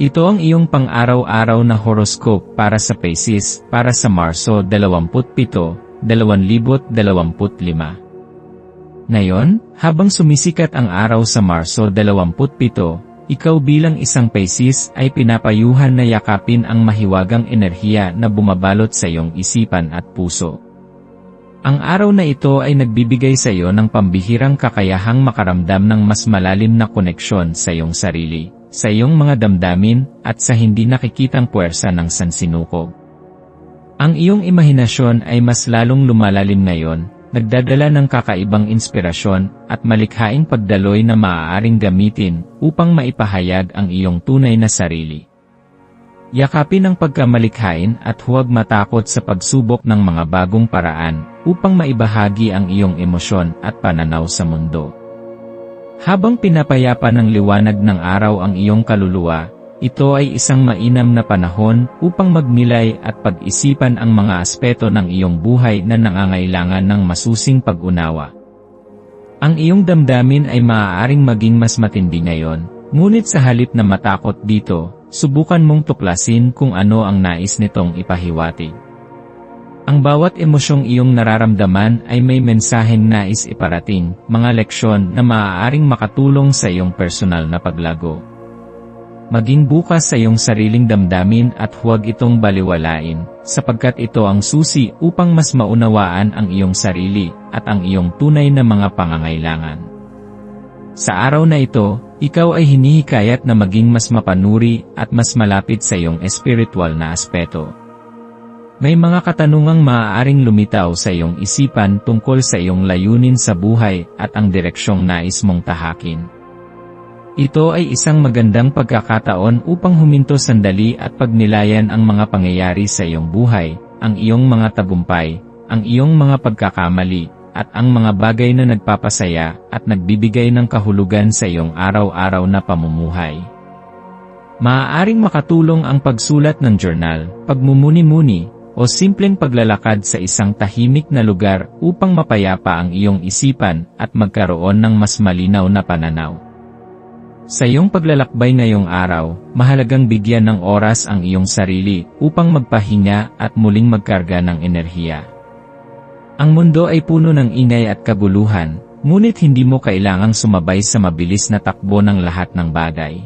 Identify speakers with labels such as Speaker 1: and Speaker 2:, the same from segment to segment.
Speaker 1: Ito ang iyong pang-araw-araw na horoscope para sa Pisces para sa Marso 27, 2025. Ngayon, habang sumisikat ang araw sa Marso 27, ikaw bilang isang Pisces ay pinapayuhan na yakapin ang mahiwagang enerhiya na bumabalot sa iyong isipan at puso. Ang araw na ito ay nagbibigay sa iyo ng pambihirang kakayahang makaramdam ng mas malalim na koneksyon sa iyong sarili sa iyong mga damdamin, at sa hindi nakikitang puwersa ng sansinukob. Ang iyong imahinasyon ay mas lalong lumalalim ngayon, nagdadala ng kakaibang inspirasyon at malikhaing pagdaloy na maaaring gamitin upang maipahayag ang iyong tunay na sarili. Yakapin ang pagkamalikhain at huwag matakot sa pagsubok ng mga bagong paraan upang maibahagi ang iyong emosyon at pananaw sa mundo. Habang pinapayapa ng liwanag ng araw ang iyong kaluluwa, ito ay isang mainam na panahon upang magnilay at pag-isipan ang mga aspeto ng iyong buhay na nangangailangan ng masusing pag-unawa. Ang iyong damdamin ay maaaring maging mas matindi ngayon, ngunit sa halip na matakot dito, subukan mong tuklasin kung ano ang nais nitong ipahiwatig. Ang bawat emosyong iyong nararamdaman ay may mensaheng nais iparating, mga leksyon na maaaring makatulong sa iyong personal na paglago. Maging bukas sa iyong sariling damdamin at huwag itong baliwalain, sapagkat ito ang susi upang mas maunawaan ang iyong sarili at ang iyong tunay na mga pangangailangan. Sa araw na ito, ikaw ay hinihikayat na maging mas mapanuri at mas malapit sa iyong espiritual na aspeto. May mga katanungang maaaring lumitaw sa iyong isipan tungkol sa iyong layunin sa buhay at ang direksyong nais mong tahakin. Ito ay isang magandang pagkakataon upang huminto sandali at pagnilayan ang mga pangyayari sa iyong buhay, ang iyong mga tagumpay, ang iyong mga pagkakamali, at ang mga bagay na nagpapasaya at nagbibigay ng kahulugan sa iyong araw-araw na pamumuhay. Maaaring makatulong ang pagsulat ng journal, pagmumuni-muni, o simpleng paglalakad sa isang tahimik na lugar upang mapayapa ang iyong isipan at magkaroon ng mas malinaw na pananaw. Sa iyong paglalakbay ngayong araw, mahalagang bigyan ng oras ang iyong sarili upang magpahinga at muling magkarga ng enerhiya. Ang mundo ay puno ng ingay at kaguluhan, ngunit hindi mo kailangang sumabay sa mabilis na takbo ng lahat ng bagay.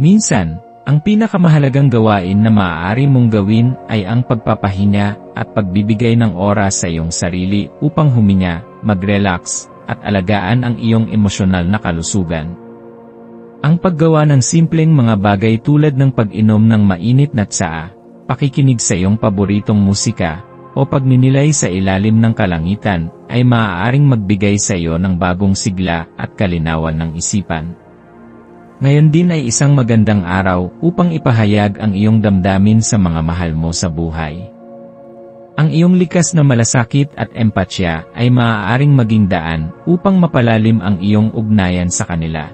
Speaker 1: Minsan, ang pinakamahalagang gawain na maaari mong gawin ay ang pagpapahinga at pagbibigay ng oras sa iyong sarili upang huminga, mag-relax, at alagaan ang iyong emosyonal na kalusugan. Ang paggawa ng simpleng mga bagay tulad ng pag-inom ng mainit na tsaa, pakikinig sa iyong paboritong musika, o pagninilay sa ilalim ng kalangitan ay maaaring magbigay sa iyo ng bagong sigla at kalinawan ng isipan. Ngayon din ay isang magandang araw upang ipahayag ang iyong damdamin sa mga mahal mo sa buhay. Ang iyong likas na malasakit at empatya ay maaaring maging daan upang mapalalim ang iyong ugnayan sa kanila.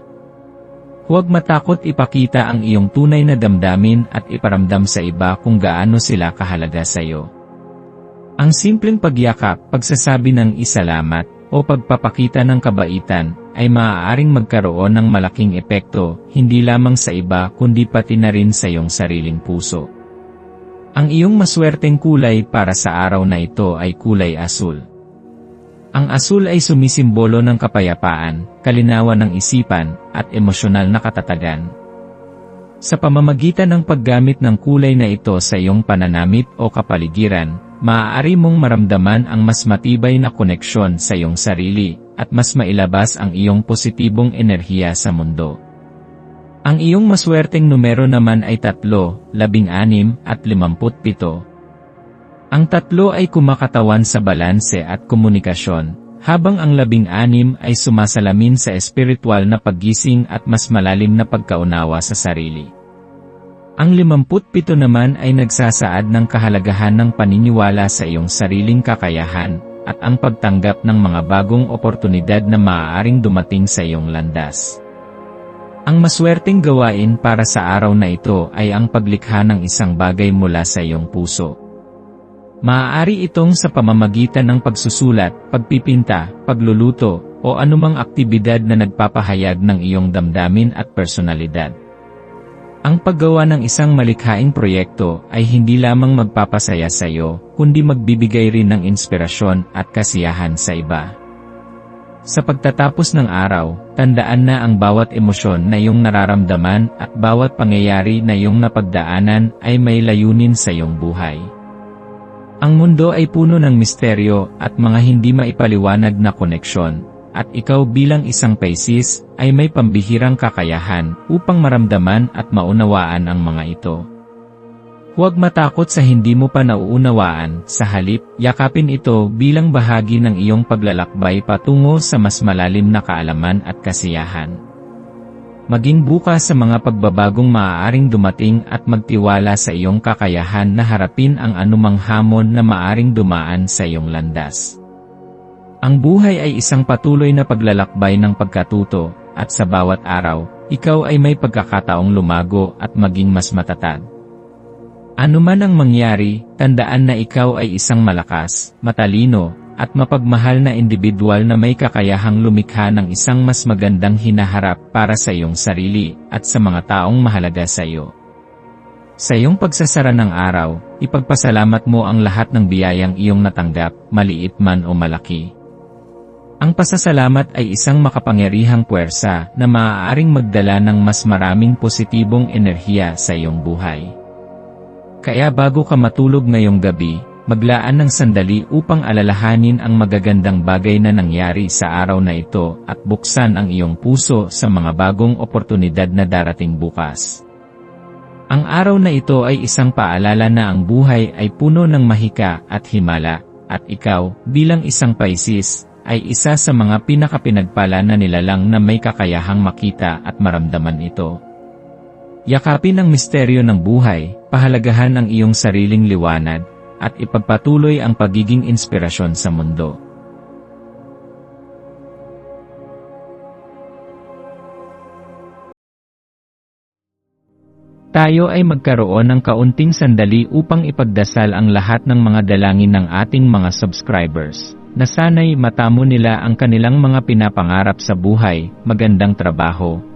Speaker 1: Huwag matakot ipakita ang iyong tunay na damdamin at iparamdam sa iba kung gaano sila kahalaga sa iyo. Ang simpleng pagyakap, pagsasabi ng isalamat, o pagpapakita ng kabaitan ay maaaring magkaroon ng malaking epekto, hindi lamang sa iba kundi pati na rin sa iyong sariling puso. Ang iyong maswerteng kulay para sa araw na ito ay kulay asul. Ang asul ay sumisimbolo ng kapayapaan, kalinawan ng isipan, at emosyonal na katatagan. Sa pamamagitan ng paggamit ng kulay na ito sa iyong pananamit o kapaligiran, maaari mong maramdaman ang mas matibay na koneksyon sa iyong sarili, at mas mailabas ang iyong positibong enerhiya sa mundo. Ang iyong maswerteng numero naman ay 3, 16 at 57. Ang tatlo ay kumakatawan sa balanse at komunikasyon, habang ang labing-anim ay sumasalamin sa espiritual na paggising at mas malalim na pagkaunawa sa sarili. Ang 57 naman ay nagsasaad ng kahalagahan ng paniniwala sa iyong sariling kakayahan, at ang pagtanggap ng mga bagong oportunidad na maaaring dumating sa iyong landas. Ang maswerteng gawain para sa araw na ito ay ang paglikha ng isang bagay mula sa iyong puso. Maaari itong sa pamamagitan ng pagsusulat, pagpipinta, pagluluto, o anumang aktibidad na nagpapahayag ng iyong damdamin at personalidad. Ang paggawa ng isang malikhaing proyekto ay hindi lamang magpapasaya sa iyo, kundi magbibigay rin ng inspirasyon at kasiyahan sa iba. Sa pagtatapos ng araw, tandaan na ang bawat emosyon na iyong nararamdaman at bawat pangyayari na iyong napagdaanan ay may layunin sa iyong buhay. Ang mundo ay puno ng misteryo at mga hindi maipaliwanag na koneksyon, at ikaw bilang isang Pisces ay may pambihirang kakayahan upang maramdaman at maunawaan ang mga ito. Huwag matakot sa hindi mo pa nauunawaan, sa halip, yakapin ito bilang bahagi ng iyong paglalakbay patungo sa mas malalim na kaalaman at kasiyahan. Maging bukas sa mga pagbabagong maaaring dumating at magtiwala sa iyong kakayahan na harapin ang anumang hamon na maaring dumaan sa iyong landas. Ang buhay ay isang patuloy na paglalakbay ng pagkatuto, at sa bawat araw, ikaw ay may pagkakataong lumago at maging mas matatag. Ano man ang mangyari, tandaan na ikaw ay isang malakas, matalino, at mapagmahal na individual na may kakayahang lumikha ng isang mas magandang hinaharap para sa iyong sarili at sa mga taong mahalaga sa iyo. Sa iyong pagsasara ng araw, ipagpasalamat mo ang lahat ng biyayang iyong natanggap, maliit man o malaki. Ang pasasalamat ay isang makapangyarihang puwersa na maaaring magdala ng mas maraming positibong enerhiya sa iyong buhay. Kaya bago ka matulog ngayong gabi, maglaan ng sandali upang alalahanin ang magagandang bagay na nangyari sa araw na ito at buksan ang iyong puso sa mga bagong oportunidad na darating bukas. Ang araw na ito ay isang paalala na ang buhay ay puno ng mahika at himala, at ikaw, bilang isang Pisces, ay isa sa mga pinakapinagpala na nilalang na may kakayahang makita at maramdaman ito. Yakapin ang misteryo ng buhay, pahalagahan ang iyong sariling liwanag, at ipagpatuloy ang pagiging inspirasyon sa mundo. Tayo ay magkaroon ng kaunting sandali upang ipagdasal ang lahat ng mga dalangin ng ating mga subscribers, na sana'y matamo nila ang kanilang mga pinapangarap sa buhay, magandang trabaho,